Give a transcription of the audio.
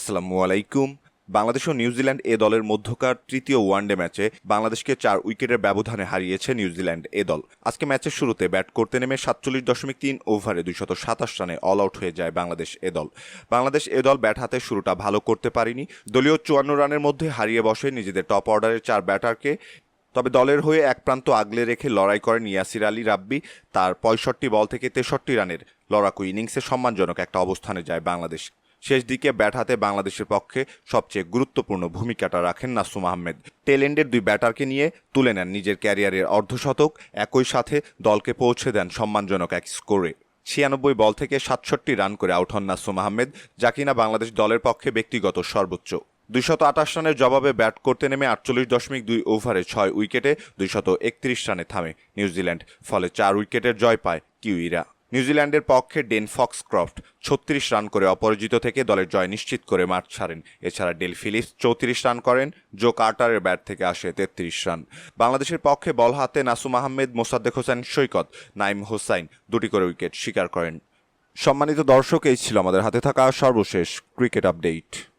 আসসালামু আলাইকুম। বাংলাদেশ ও নিউজিল্যান্ড এ দলের মধ্যকার তৃতীয় ওয়ানডে ম্যাচে বাংলাদেশকে চার উইকেটের ব্যবধানে হারিয়েছে নিউজিল্যান্ড এ দল। আজকে ম্যাচের শুরুতে ব্যাট করতে নেমে সাতচল্লিশ দশমিক তিন ওভারে দুইশত সাতাশ রানে অল আউট হয়ে যায় বাংলাদেশ এ দল। বাংলাদেশ এ দল ব্যাট হাতে শুরুটা ভালো করতে পারেনি। দলীয় চুয়ান্ন রানের মধ্যে হারিয়ে বসে নিজেদের টপ অর্ডারের চার ব্যাটারকে। তবে দলের হয়ে এক প্রান্ত আগলে রেখে লড়াই করেন ইয়াসির আলী রাব্বি। তার পঁয়ষট্টি বল থেকে তেষট্টি রানের লড়াকু ইনিংসে সম্মানজনক একটা অবস্থানে যায় বাংলাদেশ। শেষ দিকে ব্যাট হাতে বাংলাদেশের পক্ষে সবচেয়ে গুরুত্বপূর্ণ ভূমিকাটা রাখেন নাসুম আহমেদ। টেলেন্ডের দুই ব্যাটারকে নিয়ে তুলে নেন নিজের ক্যারিয়ারের অর্ধশতক, একই সাথে দলকে পৌঁছে দেন সম্মানজনক এক স্কোরে। ছিয়ানব্বই বল থেকে সাতষট্টি রান করে আউট হন নাসুম আহমেদ, যা কিনা বাংলাদেশ দলের পক্ষে ব্যক্তিগত সর্বোচ্চ। দুইশত আঠাশ রানের জবাবে ব্যাট করতে নেমে আটচল্লিশ দশমিক দুই ওভারে ছয় উইকেটে দুইশত একত্রিশ রানে থামে নিউজিল্যান্ড, ফলে চার উইকেটের জয় পায় কিউইরা। নিউজিল্যান্ডের পক্ষে ডেন ফক্সক্রফট ছত্রিশ রান করে অপরাজিত থেকে দলের জয় নিশ্চিত করে মাঠ ছাড়েন। এছাড়া ডেল ফিলিপস চৌত্রিশ রান করেন, জো কার্টারের ব্যাট থেকে আসে তেত্রিশ রান। বাংলাদেশের পক্ষে বল হাতে নাসুম আহমেদ, মোসাদ্দেক হোসেন, সৈকত, নাইম হোসাইন দুটি করে উইকেট শিকার করেন। সম্মানিত দর্শক, এই ছিল আমাদের হাতে থাকা সর্বশেষ ক্রিকেট আপডেট।